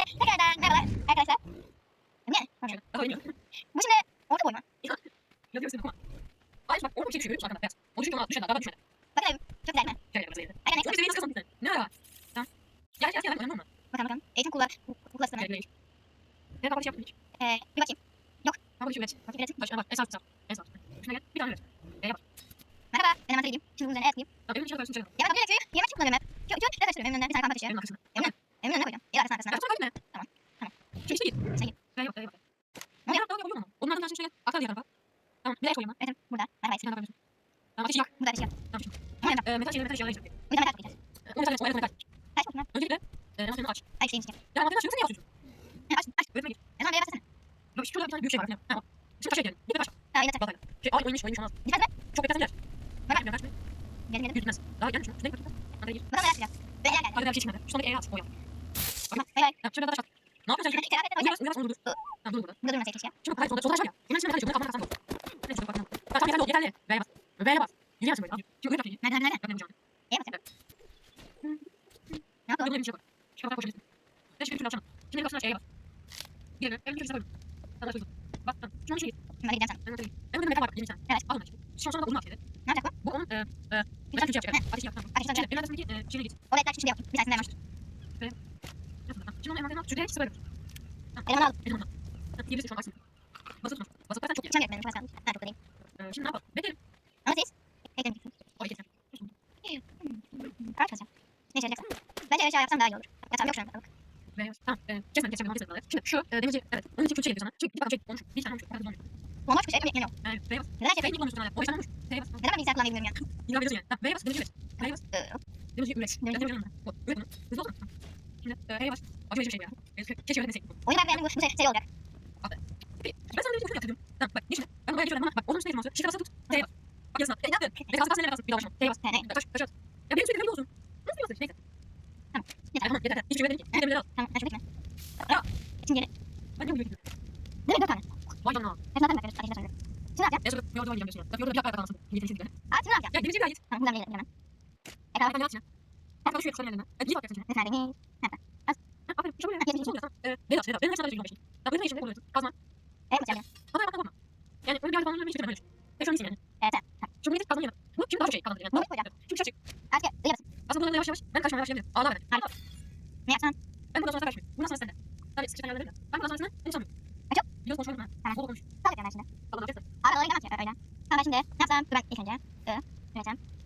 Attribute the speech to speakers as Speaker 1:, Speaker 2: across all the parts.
Speaker 1: Hepinize tekrardan merhabalar arkadaşlar. Ne?
Speaker 2: Daha.
Speaker 1: Bu şimdi orta boy mu?
Speaker 2: Biraz yarısını okuma. Hayır bak orada bir şey düşüyor. Şu arkada beyaz. O düşüyor ama düşmedi. Galiba düşmedi.
Speaker 1: Bakalım. Çok güzel mi?
Speaker 2: Şöyle yapalım. Sayıda.
Speaker 1: Aynen neyse.
Speaker 2: biz nasıl kazandın? Ne ara? Tamam. Gel gel gel. Önemli mi?
Speaker 1: Bakalım bakalım. Eğitim. Kurulu
Speaker 2: Gel gel. Ne kapatışı yaptın hiç?
Speaker 1: Ee, bir bakayım.
Speaker 2: Kapatışı üret.
Speaker 1: Bakayım üretim.
Speaker 2: Başına bak. Esas esas. Esas. Şuna gel. Bir tane üret.
Speaker 1: Merhaba. Ben hemen söyleyeyim. Şimdi bunun üzerine ekleyeyim.
Speaker 2: Tamam benim için karşısına çekelim.
Speaker 1: Ya ben böyle köyü yemek için kullanıyorum hep. Kö kö ne karıştırıyorum. Emin önüne bir tane parmak düşüyor.
Speaker 2: Benim arkasına.
Speaker 1: Emin önüne koyacağım. El arkasına arkasına.
Speaker 2: Sonra kaybetme.
Speaker 1: Tamam, tamam.
Speaker 2: Şu işte git.
Speaker 1: İşte git.
Speaker 2: Şuraya bak. Şuraya bak.
Speaker 1: Ne oluyor?
Speaker 2: Daha oluyor mu? Onun ardından şuraya. Aktar diğer tarafa. Tamam. Bir el koyayım ben.
Speaker 1: Evet burada.
Speaker 2: Bir tane daha koyuyorsun. Tamam ateşi yak.
Speaker 1: Burada şey yok.
Speaker 2: Tamam şimdi.
Speaker 1: Tamam.
Speaker 2: Ee, metal şeyleri metal şeyleri yapacağız.
Speaker 1: Bir tane daha koyacağız.
Speaker 2: Onu metal yapalım. Metal.
Speaker 1: Kaç bakayım.
Speaker 2: Öncelikle. Ee, makineni aç.
Speaker 1: Ay işte işte.
Speaker 2: Ya makineni açıyorsun. Sen yapıyorsun.
Speaker 1: Aç aç.
Speaker 2: Öğretmene git.
Speaker 1: O zaman neye başlasana?
Speaker 2: Bak şurada bir tane büyük şey var. Tamam. Şimdi taşa gidelim. De taş.
Speaker 1: Ha yine.
Speaker 2: Baltayla. Şey ay oymuş oymuş olmaz.
Speaker 1: Gitmez mi?
Speaker 2: Çok beklersen gider.
Speaker 1: Bak.
Speaker 2: Kaçmıyor kaçmıyor.
Speaker 1: Geldim geldim.
Speaker 2: Yürütmez. Daha gelmiş mi? Şuraya git.
Speaker 1: Bakalım neler yapacağız. Ve eller geldi.
Speaker 2: Hadi bir şey çıkmadı. Şu sondaki E'ye at. O yap. Ne yapıyorsun sen?
Speaker 1: Kıyafet
Speaker 2: Uyuyor
Speaker 1: koyacağız.
Speaker 2: musun? Uyuyor musun? Dur dur. Tamam dur burada.
Speaker 1: Burada durmasaydı keşke.
Speaker 2: Şimdi hayır solda solda var ya. Bunun içinde metal yok. Bunun kafana kasan yok. Ne şurada bak. Bak tamam yeterli oldu yeterli. B'ye bas. B'ye bas. Yürüyor musun böyle? Şimdi öyle yapayım.
Speaker 1: Nerede nerede?
Speaker 2: Bak ne yapacağım.
Speaker 1: İyi bakacağım. Ne yapalım?
Speaker 2: Böyle bir şey var. Şu kadar koşabilirsin. Şimdi bir türlü yapacağım. Şimdi bir basın aşağıya bas. Geri. Elini köşesine koydum. Sana koydum. Bas. Tamam. Şunu şey git.
Speaker 1: Şimdi hadi gideceğim sana.
Speaker 2: Ben öteyim. Ben burada metal var. 20 tane.
Speaker 1: Evet.
Speaker 2: Al onu. Şu sonra uzun atıyor.
Speaker 1: Ne yapacak bu?
Speaker 2: Bu. Tamam. Şimdi
Speaker 1: tak şimdi yaptım. Bir tanesini hemen.
Speaker 2: Yapma. Tamam. Şimdi onu envanterine at. Şuraya ikisi böyle. Tamam.
Speaker 1: Elemanı aldım.
Speaker 2: Elim orada. Tamam. Diyebilirsin şu an baksın. Basıp tutma. Basıp zaten çok iyi.
Speaker 1: Geçen geçmedim. Şurası kalmış. Ha çok da değil.
Speaker 2: E, şimdi ne yapalım? Bekleyelim.
Speaker 1: Ama siz? Ekledim.
Speaker 2: O bekleyelim.
Speaker 1: Kaç kaçacağım? Ne içeceksin? Bence aşağı yapsam daha iyi olur. Yatağım yok şu an. Balık.
Speaker 2: Ve tamam. E, kesme kesme kesme kesme. Şimdi şu e, demirci evet. Onun için külçe geliyor sana. Çünkü bir tane şey olmuş. Bir tane olmuş. Bir tane olmuş.
Speaker 1: Bomboş bir şey yapmıyorum.
Speaker 2: Yani B'ye bas.
Speaker 1: Neden şey
Speaker 2: B'yi kullanmıştın hala. O bir tane olmuş. B'ye bas.
Speaker 1: Neden ben bilgisayar kullanmayı bilmiyorum ya?
Speaker 2: İlla veriyorsun yani. Tamam. B'ye bas. Demirci üret. B'ye bas.
Speaker 1: Ee,
Speaker 2: Demirci üret.
Speaker 1: Demirci.
Speaker 2: Ya demirci üret. Bu. Üret bunu. Hızlı olsun. Tamam. Şimdi e, B'ye bas. Acı verici bir şey ya. E, Keşke öğretmeseydim.
Speaker 1: Oyunu ben beğendim. Bu şey, şey olacak.
Speaker 2: Peki, Ben sana demirci yaptırdım. Tamam bak. Ne şimdi? Ben buraya geçiyorum ama bak. Onun üstüne mouse'u. Şifre basılı tut. T'ye bas. Bak yazına. E ne yaptın? Ne kalsın basın ne kalsın. Bir daha başlama. T'ye bas.
Speaker 1: Ne?
Speaker 2: Taş. Taş at. Ya benim sürekli olsun. Nasıl basın? Neyse.
Speaker 1: Yeter.
Speaker 2: Tamam yeter. Hiçbir şey vermedim ki. Bir demirleri al.
Speaker 1: Tamam. Ben şu bitme.
Speaker 2: Ya.
Speaker 1: İçin geri.
Speaker 2: Ben niye buraya gidiyorum?
Speaker 1: Değil mi? Dört tane.
Speaker 2: Vay canına.
Speaker 1: Hepsini atarım arkadaşlar. Ateşine söylüyorum. Ne yapacağım?
Speaker 2: Ya şurada bir orada oynayacağım diyorsun ya. Bak orada bir dakika kalmasın. Yeter yeter.
Speaker 1: Aa şimdi ne yapacağım?
Speaker 2: Ya demirci bir git.
Speaker 1: Tamam buradan gelirim hemen.
Speaker 2: Bak
Speaker 1: Ekran.
Speaker 2: ben ne atacağım?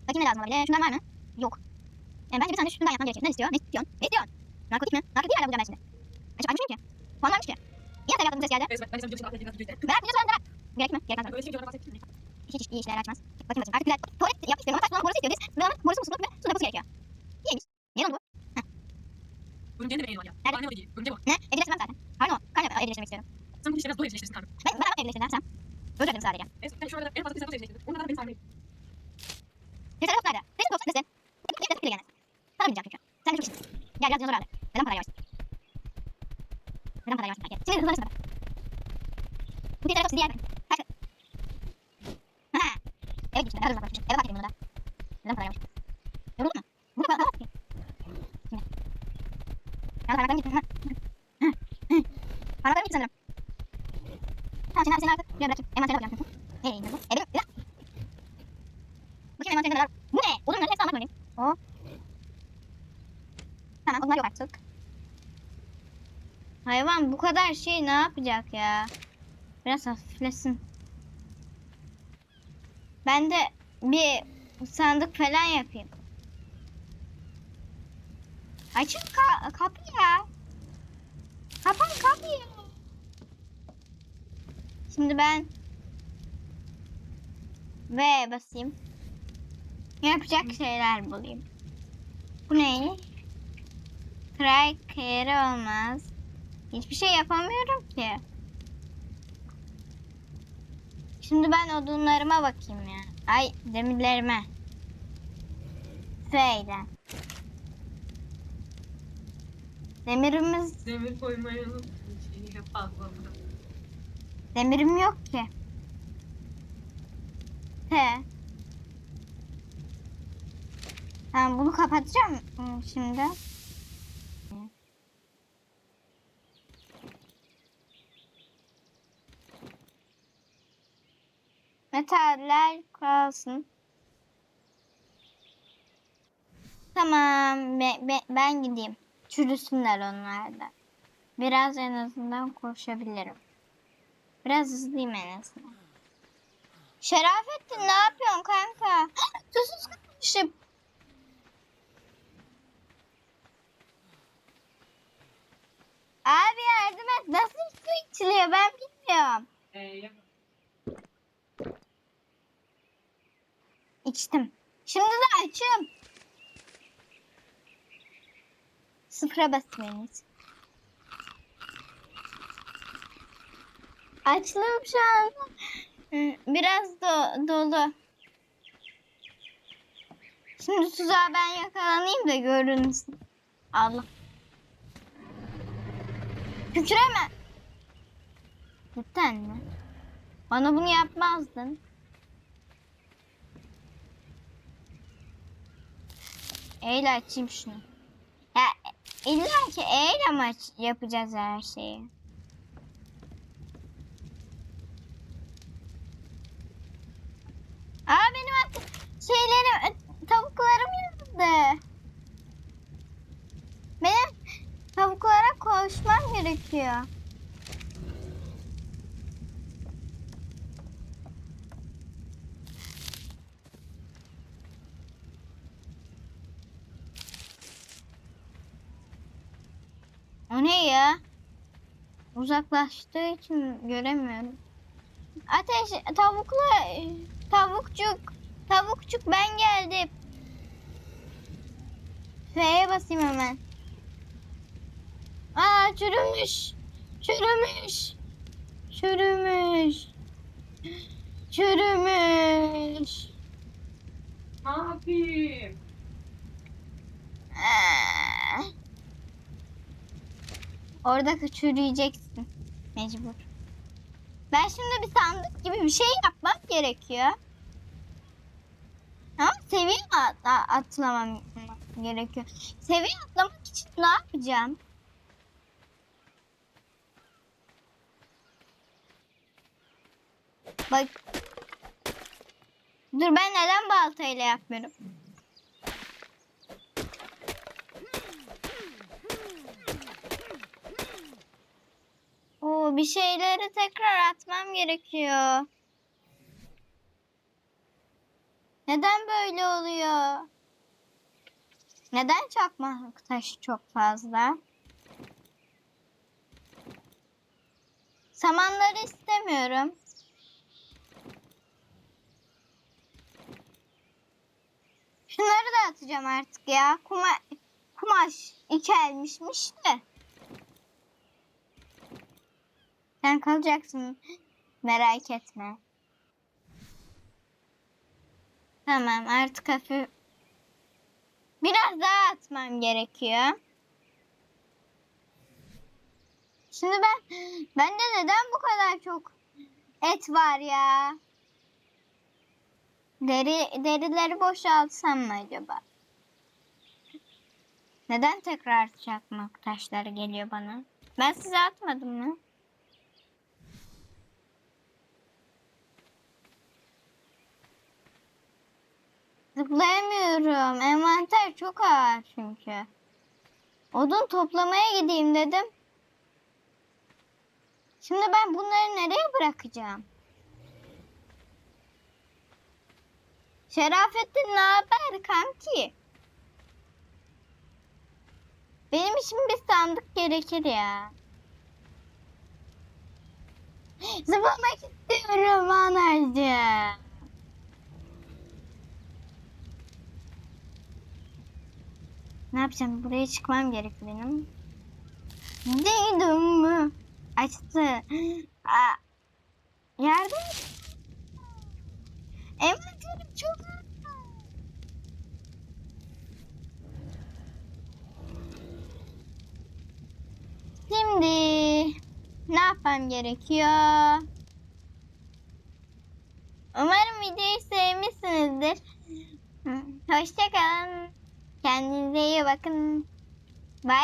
Speaker 1: Bakayım ne lazım olabilir? Şundan var mı? Yok. Yani bence bir tane şundan yapmam gerekiyor. Ne istiyor? Ne istiyorsun? Ne istiyorsun? Narkotik mi? Narkotik nereden bulacağım ben şimdi? Acaba aynı şey mi ki? Puan varmış ki. Yine tabii yaptığım ses geldi.
Speaker 2: Evet, ben sana bir şey bahsedeyim. Biraz bir
Speaker 1: Merak ediyorsan merak. Gerek mi? Gerekmez.
Speaker 2: Öyle şey bir bahsettim.
Speaker 1: Hiç iyi işler açmaz. Bakayım bakayım. Artık biraz tuvalet yapmak istiyorum ama taş bulan borusu istiyor. Biz bulanın borusu musluk ve su deposu gerekiyor. İyiymiş. Niye oldu bu?
Speaker 2: Örümceğin de bir yeri var ya.
Speaker 1: Nerede?
Speaker 2: Anne o değil. Örümceği var.
Speaker 1: Ne? Evcilleştirmem zaten. Pardon. Kanka evcilleştirmek istiyorum.
Speaker 2: Sen bu işleri biraz doğru evcilleştirsin kanka.
Speaker 1: Ben bana bak evcilleştirdim. Sen. Özür dilerim sadece.
Speaker 2: Evet, ben şu arada en fazla bir sefer evcilleştirdim. Onda da benim sahibim.
Speaker 1: Yeter yok nerede? Benim yoksa desin. Bir de bile gelmez. Para bileceğim çünkü. Sen de çok işin. Gel biraz dinozor abi. Neden para yavaşsın? Neden para yavaşsın? Gel. Şimdi hızlanırsın bana. Bu bir tarafı diğer. Kaç. Ha. Evet işte. Daha hızlı bakmışım. Eve bak dedim bunu da. Neden para yavaş? Yoruldun mu? Bu kadar hızlı ki. Şimdi. Yalnız parmaklarım gitti. Ha. Hı. Hı. Parmaklarım gitti sanırım. Tamam şimdi seni artık buraya bırakayım. Envantere koyacağım. Nereye indi bu? E benim. Bir dakika. Bakayım envanterinde neler var. Bu ne? Odunların hepsi almak zorundayım. O. Tamam onlar yok artık.
Speaker 3: Hayvan bu kadar şey ne yapacak ya? Biraz hafiflesin. Ben de bir sandık falan yapayım. Açın ka kapıyı ya. Kapan kapıyı. Şimdi ben V basayım. Yapacak şeyler bulayım. Bu ne? Tracker olmaz. Hiçbir şey yapamıyorum ki. Şimdi ben odunlarıma bakayım ya. Ay demirlerime. F'yle. Demirimiz,
Speaker 2: Demir. Şeyi fazla.
Speaker 3: demirim yok ki. T. Tamam bunu kapatacağım şimdi. Metaller kalsın. Tamam. be- be- ben gideyim. Çürüsünler onlar da. Biraz en azından koşabilirim. Biraz hızlıyım en azından. Şerafettin ne yapıyorsun kanka? Susuz kalmışım. Abi yardım et. Nasıl su içiliyor ben bilmiyorum. İçtim. Şimdi de açım. Sıfıra basmayınız. Açlığım şu an biraz do- dolu. Şimdi tuzağa ben yakalanayım da görünsün. Allah. Kükreme. Cidden mi? Bana bunu yapmazdın. Eyle açayım şunu. Ya illa ki eyle mi yapacağız her şeyi? Aa benim artık şeylerim, tavuklarım yandı. Benim tavuklara koşmam gerekiyor. Ne ya? Uzaklaştığı için göremiyorum. Ateş, tavukla, tavukçuk, tavukçuk ben geldim. F'ye basayım hemen. Aa çürümüş, çürümüş, çürümüş, çürümüş.
Speaker 2: Ne yapayım?
Speaker 3: Aa. Orada çürüyeceksin mecbur. Ben şimdi bir sandık gibi bir şey yapmam gerekiyor. Ama seviye atla, atlamam gerekiyor. Seviye atlamak için ne yapacağım? Bak. Dur ben neden baltayla yapmıyorum? Oo, bir şeyleri tekrar atmam gerekiyor. Neden böyle oluyor? Neden çakmak taşı çok fazla? Samanları istemiyorum. Şunları da atacağım artık ya. Kuma kumaş ikelmişmiş de. Sen kalacaksın. Merak etme. Tamam artık hafif. Biraz daha atmam gerekiyor. Şimdi ben bende neden bu kadar çok et var ya? Deri derileri boşaltsam mı acaba? Neden tekrar çakmak taşları geliyor bana? Ben size atmadım mı? Zıplayamıyorum. Envanter çok ağır çünkü. Odun toplamaya gideyim dedim. Şimdi ben bunları nereye bırakacağım? Şerafettin ne haber kanki? Benim için bir sandık gerekir ya. Zıplamak istiyorum anacığım. Ne yapacağım? Buraya çıkmam gerek benim. Duydum mu? Açtı. Aa, yardım. Envanterim çok. Şimdi ne yapmam gerekiyor? Umarım videoyu sevmişsinizdir. Hoşçakalın. Kendinize iyi bakın. Bye.